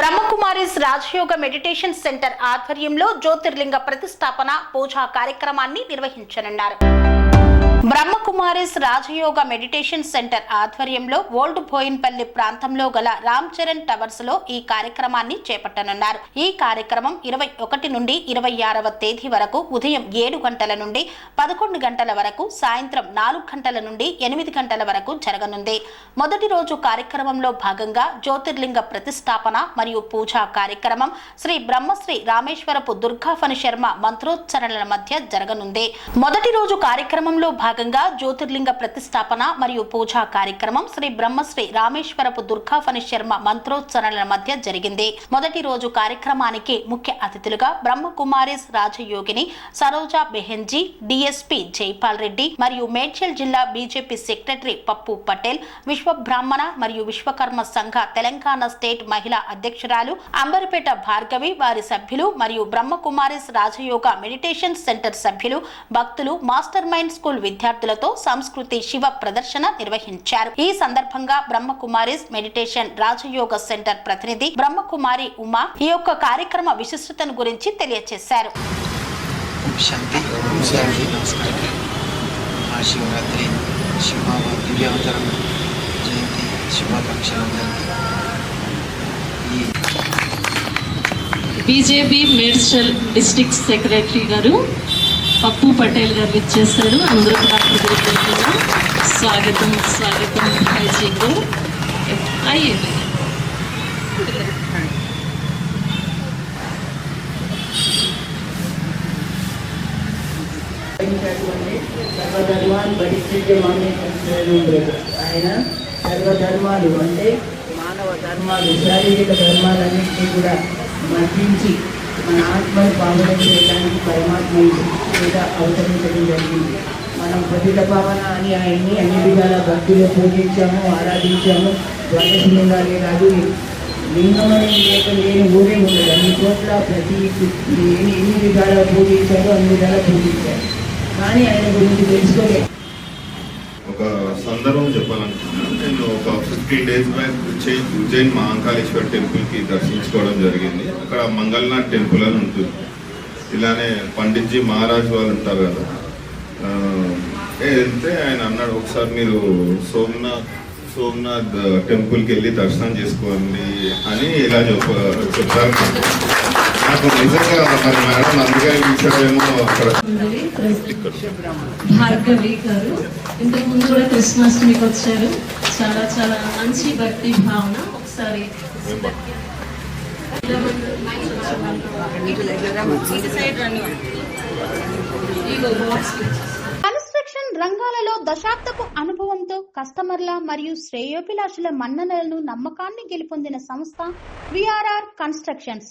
Brahma Kumaris Rajyoga meditation centre ఆధ్వర్యంలో జ్యోతిర్లింగ ప్రతిష్టాపన పూజా కార్యక్రమాన్ని నిర్వహించనున్నారు. బ్రహ్మకుమారిస్ రాజయోగ మెడిటేషన్ సెంటర్ ఆధ్వర్యంలో ఓల్డ్ బోయిన్పల్లి ప్రాంతంలో గల రామ్ చరణ్ టవర్స్లో ఈ కార్యక్రమాన్ని చేపట్టనున్నారు. ఈ కార్యక్రమం ఇరవై ఒకటి నుండి ఇరవై ఆరవ తేదీ వరకు ఉదయం ఏడు గంటల నుండి పదకొండు గంటల వరకు సాయంత్రం నాలుగు గంటల నుండి ఎనిమిది గంటల వరకు జరగనుంది. మొదటి రోజు కార్యక్రమంలో భాగంగా జ్యోతిర్లింగ ప్రతిష్టాపన మరియు పూజా కార్యక్రమం శ్రీ బ్రహ్మశ్రీ రామేశ్వరపు దుర్గాఫణి శర్మ మంత్రోచ్చరణల మధ్య జరగనుంది. మొదటి రోజు కార్యక్రమంలో భాగంగా జ్యోతిర్లింగ ప్రతిష్టాపన మరియు పూజా కార్యక్రమం శ్రీ బ్రహ్మశ్రీ రామేశ్వరపు దుర్గా ఫణి శర్మ మంత్రోచ్చరణల మధ్య జరిగింది. మొదటి రోజు కార్యక్రమానికి ముఖ్య అతిథులుగా బ్రహ్మకుమారిస్ రాజయోగిని సరోజా బెహెన్జీ డిఎస్పి జైపాల్ రెడ్డి మరియు మేడ్చల్ జిల్లా బీజేపీ సెక్రటరీ పప్పు పటేల్ విశ్వ బ్రాహ్మణ మరియు విశ్వకర్మ సంఘ తెలంగాణ స్టేట్ మహిళా అధ్యక్షురాలు అంబరిపేట భార్గవి వారి సభ్యులు మరియు బ్రహ్మకుమారిస్ రాజయోగ మెడిటేషన్ సెంటర్ సభ్యులు భక్తులు మాస్టర్ మైండ్ స్కూల్ విద్యార్థులతో సంస్కృతి శివ ప్రదర్శన నిర్వహించారు. ఈ సందర్భంగా బ్రహ్మకుమారిస్ మెడిటేషన్ రాజయోగ సెంటర్ ప్రతినిధి బ్రహ్మకుమారి ఉమా ఈ యొక్క కార్యక్రమ విశిష్టతను గురించి తెలియజేశారు దివ్యావతారం. జయంతి. బీజేపీ మేడ్చల్ డిస్ట్రిక్ట్ సెక్రటరీ గారు పప్పు పటేల్ గారు ఇచ్చేస్తారు అందరూ కూడా స్వాగతం స్వాగతం హైజీ అయ్యేది సర్వధర్మాలు పరిస్థితిమాన్ని ఆయన సర్వధర్మాలు అంటే మానవ ధర్మాలు శారీరక ధర్మాలన్నింటినీ కూడా మర్పించి మన ఆత్మను పావనం చేయడానికి పరమాత్మ కూడా అవతరించడం జరిగింది. మనం ప్రతి భావన అని ఆయన్ని అన్ని విధాల భక్తులు పూజించాము ఆరాధించాము. ద్వాదశ లింగాలే కాదు లింగం అనేది లేక లేని ఊరే ఉండదు అన్ని చోట్ల ప్రతి ఎన్ని ఎన్ని విధాలుగా పూజించారో అన్ని విధాలా పూజించారు. కానీ ఆయన గురించి తెలుసుకోలేదు. ఒక సందర్భం చెప్పాలనుకుంటున్నాను. నేను ఒక ఫిఫ్టీన్ డేస్ బ్యాక్ వచ్చి ఉజ్జయిన్ మహాంకాళేశ్వర టెంపుల్కి దర్శించుకోవడం జరిగింది. అక్కడ మంగళనాథ్ టెంపుల్ అని ఉంటుంది. ఇలానే పండిత్జీ మహారాజ్ వాళ్ళు ఉంటారు కదా. ఆ, వెళ్తే ఆయన అన్నాడు ఒకసారి మీరు సోమనాథ్ సోమనాథ్ టెంపుల్కి వెళ్ళి దర్శనం చేసుకోండి అని ఇలా చెప్ప చెప్పారు నిజంగా మరి మేడం అందుకని పిలిచారేమో భార్గవి గారు ఇంతకు ముందు కూడా క్రిస్మస్ మీకు వచ్చారు. చాలా చాలా మంచి భక్తి భావన. ఒకసారి కన్స్ట్రక్షన్ రంగాలలో దశాబ్దపు అనుభవంతో కస్టమర్ల మరియు శ్రేయోభిలాషుల మన్ననలను నమ్మకాన్ని గెలుపొందిన సంస్థ విఆర్ఆర్ కన్స్ట్రక్షన్స్.